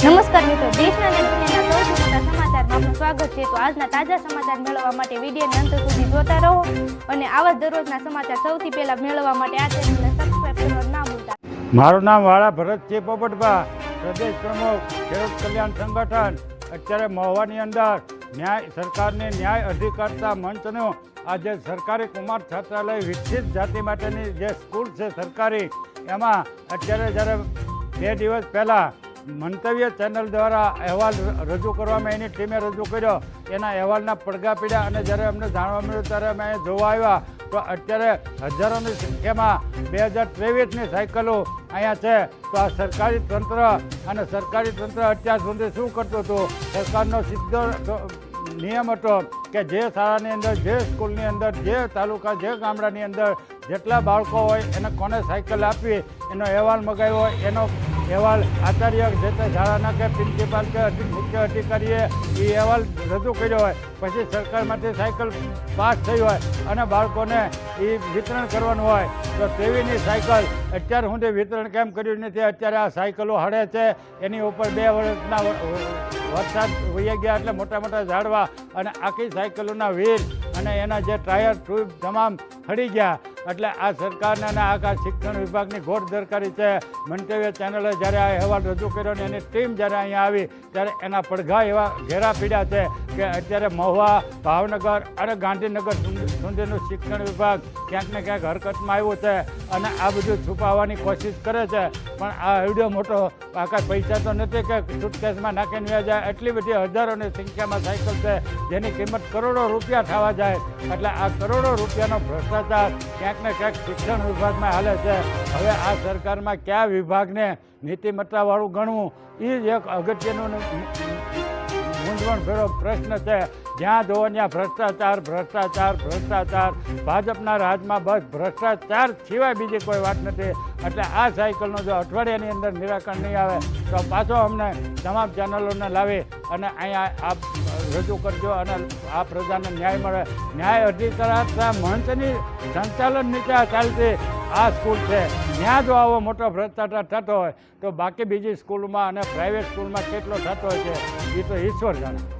નમસ્કાર મિત્રો, દેશના અને સૌથી મોટા સમાચારમાં આપનું સ્વાગત છે. તો આજના તાજા સમાચાર મેળવવા માટે વિડીયોને અંત સુધી જોતા રહો અને આવા દરરોજના સમાચાર સૌથી પહેલા મેળવવા માટે આ ચેનલને સબસ્ક્રાઇબ કરવાનું ના ભૂલતા. મારું નામ વાળા ભરતસિંહ પોપટભા, પ્રદેશ પ્રમુખ, ખેડૂત કલ્યાણ સંગઠન, અત્યારે મહુવાની અંદર ન્યાય, સરકારને ન્યાય અધિકારતા મંચનો આજે સરકારી કુમાર છાત્રાલય વિકસિત જાતિ માટેની જે સ્કૂલ છે સરકારી, એમાં અત્યારે જ્યારે બે દિવસ પહેલાં મંતવ્ય ચેનલ દ્વારા અહેવાલ રજૂ કરવામાં એની ટીમે રજૂ કર્યો. એના અહેવાલના પડઘા પીડ્યા અને જ્યારે અમને જાણવા મળ્યું ત્યારે અમે જોવા આવ્યા, તો અત્યારે હજારોની સંખ્યામાં બે હજાર ત્રેવીસની સાયકલો અહીંયા છે. તો આ સરકારી તંત્ર અને સરકારી તંત્ર અત્યાર સુધી શું કરતું હતું? સરકારનો સીધો નિયમ હતો કે જે શાળાની અંદર, જે સ્કૂલની અંદર, જે તાલુકા, જે ગામડાની અંદર જેટલા બાળકો હોય એને કોને સાયકલ આપવી, એનો અહેવાલ મગાવ્યો એનો અહેવાલ આચાર્ય જે તે શાળાના કે પ્રિન્સિપાલ કે મુખ્ય અધિકારીએ એ અહેવાલ રજૂ કર્યો હોય. પછી સરકારમાંથી સાયકલ પાસ થઈ હોય અને બાળકોને એ વિતરણ કરવાનું હોય, તો તેવીની સાયકલ અત્યાર સુધી વિતરણ કેમ કર્યું નથી? અત્યારે આ સાયકલો હડે છે. એની ઉપર બે વર્ષના વરસાદ વહી ગયા એટલે મોટા મોટા ઝાડવા અને આખી સાયકલોના વ્હીલ અને એના જે ટાયર ટ્યુબ તમામ ખડી ગયા. એટલે આ સરકારને અને આખા શિક્ષણ વિભાગની ઘોર દરકારી છે. મંતવ્ય ચેનલે જ્યારે આ અહેવાલ રજૂ કર્યો ને એની ટીમ જ્યારે અહીંયા આવી, ત્યારે એના પડઘા એવા ઘેરા પીડ્યા છે. કે અત્યારે મહુવા, ભાવનગર અને ગાંધીનગર સુધીનો શિક્ષણ વિભાગ ક્યાંક ને ક્યાંક હરકતમાં આવ્યું છે અને આ બધું છુપાવવાની કોશિશ કરે છે. પણ આ એવડો મોટો આખા પૈસા તો નથી કે સુટકેસમાં નાખીને વ્યા જાય. એટલી બધી હજારોની સંખ્યામાં સાયકલ છે જેની કિંમત કરોડો રૂપિયા થવા જાય. એટલે આ કરોડો રૂપિયાનો ભ્રષ્ટાચાર ક્યાંક ને ક્યાંક શિક્ષણ વિભાગમાં હાલે છે. હવે આ સરકારમાં કયા વિભાગને નીતિમત્તાવાળું ગણવું? એ જ એક અગત્યનું મૂંઝવણ ભેરો પ્રશ્ન છે. જ્યાં જોવો ત્યાં ભ્રષ્ટાચાર ભ્રષ્ટાચાર ભ્રષ્ટાચાર. ભાજપના રાજમાં બસ ભ્રષ્ટાચાર સિવાય બીજી કોઈ વાત નથી. એટલે આ સાયકલનું જો અઠવાડિયાની અંદર નિરાકરણ નહીં આવે, તો પાછો અમને તમામ ચેનલોને લાવી અને અહીંયા આપ રજૂ કરજો અને આ પ્રજાને ન્યાય મળે. ન્યાય અધિકાર મંચની સંચાલન નીચે ચાલતી આ સ્કૂલ છે. ત્યાં જો આવો મોટો ભ્રષ્ટાચાર થતો હોય, તો બાકી બીજી સ્કૂલમાં અને પ્રાઇવેટ સ્કૂલમાં કેટલો થતો હોય છે, એ તો ઈશ્વર જાણે.